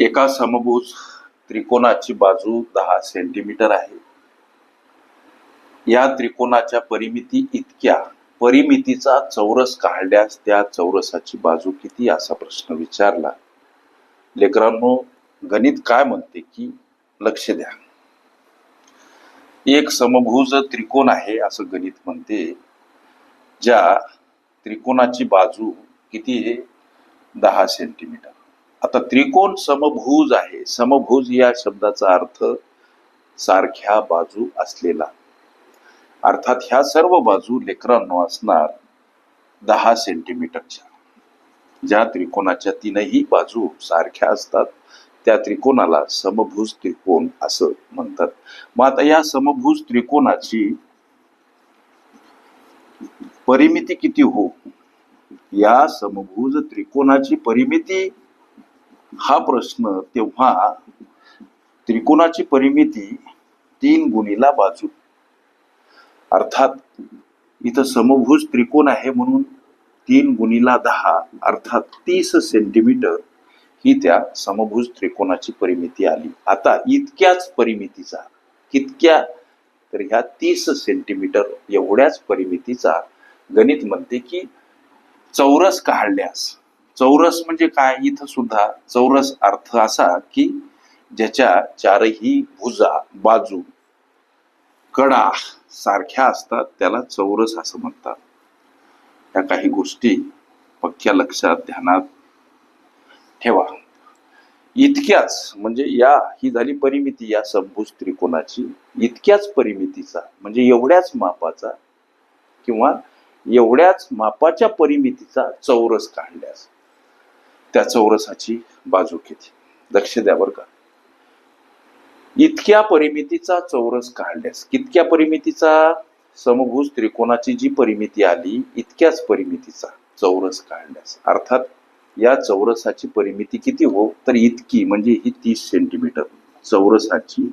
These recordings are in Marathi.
एका समभुज त्रिकोणाची बाजू दहा सेंटीमीटर आहे. या त्रिकोणाच्या परिमिती इतक्या परिमितीचा चौरस काढल्यास त्या चौरसाची बाजू किती? असा प्रश्न विचारला. लेकरांनो गणित काय म्हणते की लक्ष द्या. एक समभुज त्रिकोण आहे असं गणित म्हणते ज्या त्रिकोणाची बाजू किती आहे? दहा सेंटीमीटर आता त्रिकोण समभुज आहे. समभुज या शब्दाचा अर्थ सारख्या बाजू असलेला. अर्थात ह्या सर्व बाजू लेकरांनो असणार दहा सेंटीमीटरच्या. ज्या त्रिकोणाच्या तीनही बाजू सारख्या असतात त्या त्रिकोणाला समभुज त्रिकोण असं म्हणतात. मग आता या समभुज त्रिकोणाची परिमिती किती हो? या समभुज त्रिकोणाची परिमिती हा प्रश्न तेव्हा त्रिकोणाची परिमिती तीन गुणीला बाजू. अर्थात इथं समभुज त्रिकोण आहे म्हणून तीन गुणीला दहा अर्थात तीस सेंटीमीटर ही त्या समभुज त्रिकोणाची परिमिती आली. आता इतक्याच परिमितीचा कितक्या तर ह्या तीस सेंटीमीटर एवढ्याच परिमितीचा गणित म्हणते की चौरस काढल्यास चौरस म्हणजे काय इथं सुद्धा चौरस अर्थ असा की ज्याच्या चारही भुजा बाजू कडा सारख्या असतात त्याला चौरस असं म्हणतात. या काही गोष्टी पक्क्या लक्षात ध्यानात ठेवा. इतक्याच म्हणजे या ही झाली परिमिती या संभूज त्रिकोणाची. इतक्याच परिमितीचा म्हणजे एवढ्याच मापाचा किंवा एवढ्याच मापाच्या परिमितीचा चौरस काढल्यास. त्या चौरसाची बाजू किती लक्ष द्या बरं का. इतक्या परिमितीचा चौरस काढल्यास कितक्या परिमितीचा? समभुज त्रिकोणाची जी परिमिती आली इतक्याच परिमितीचा चौरस काढल्यास. अर्थात या चौरसाची परिमिती किती हो? तर इतकी म्हणजे ही तीस सेंटीमीटर चौरसाची.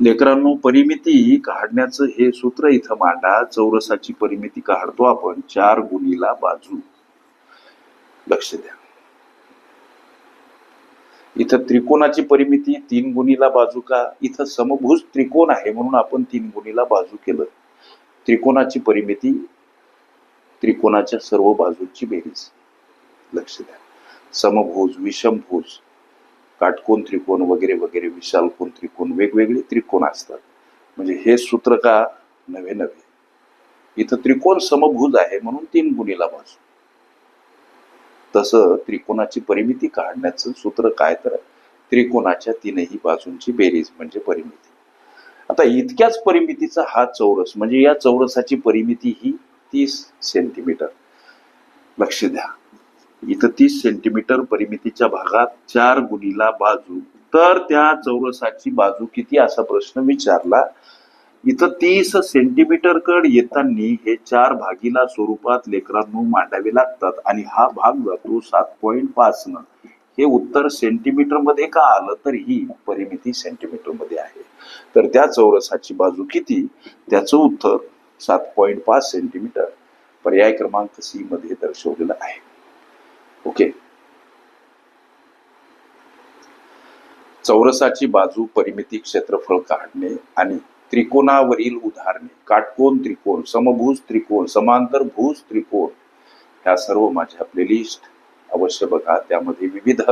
लेकरांनो परिमिती काढण्याचं हे सूत्र इथं मांडा. चौरसाची परिमिती काढतो आपण चार गुणीला बाजू. लक्ष द्या. इथं त्रिकोणाची परिमिती तीन गुणीला बाजू का? इथं समभुज त्रिकोण आहे म्हणून आपण तीन गुणीला बाजू केलं. त्रिकोणाची परिमिती त्रिकोणाच्या सर्व बाजूंची बेरीज. लक्ष द्या. समभुज विषमभुज काटकोन त्रिकोण वगैरे वगैरे विशालकोन त्रिकोण वेगवेगळे त्रिकोण असतात. म्हणजे हे सूत्र का? नवे नवे. इथं त्रिकोण समभुज आहे म्हणून तीन गुणीला बाजू. तसं त्रिकोणाची परिमिती काढण्याचं सूत्र काय तर त्रिकोणाच्या तीनही बाजूंची बेरीज म्हणजे परिमिती. आता इतक्याच परिमितीचा हा चौरस म्हणजे या चौरसाची परिमिती ही तीस सेंटीमीटर. लक्ष द्या. इथं तीस सेंटीमीटर परिमितीच्या भागात चार गुणीला बाजू. तर त्या चौरसाची बाजू किती? असा प्रश्न विचारला. इथं तीस सेंटीमीटर कड येताना हे चार भागीला स्वरूपात लेकरांनो मांडावे लागतात आणि हा भाग जातो सात पॉईंट पाच न. हे उत्तर सेंटीमीटरमध्ये का आलं तर ही परिमिती सेंटीमीटरमध्ये आहे. तर त्या चौरसाची बाजू किती? त्याचं उत्तर सात पॉईंट पाच सेंटीमीटर पर्याय क्रमांक सी मध्ये दर्शवलेलं आहे. ओके. चौरसाची बाजू परिमिती क्षेत्रफळ काढणे आणि त्रिकोणावरील उदाहरणे. काटकोन त्रिकोण समभुज त्रिकोण समांतर भुज त्रिकोण. ह्या सर्व माझ्या प्लेलिस्ट अवश्य बघा. त्यामध्ये विविध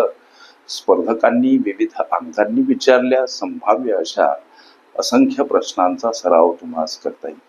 स्पर्धकांनी विविध अंकांनी विचारल्या संभाव्य अशा असंख्य प्रश्नांचा सराव तुम्हाला करता येईल.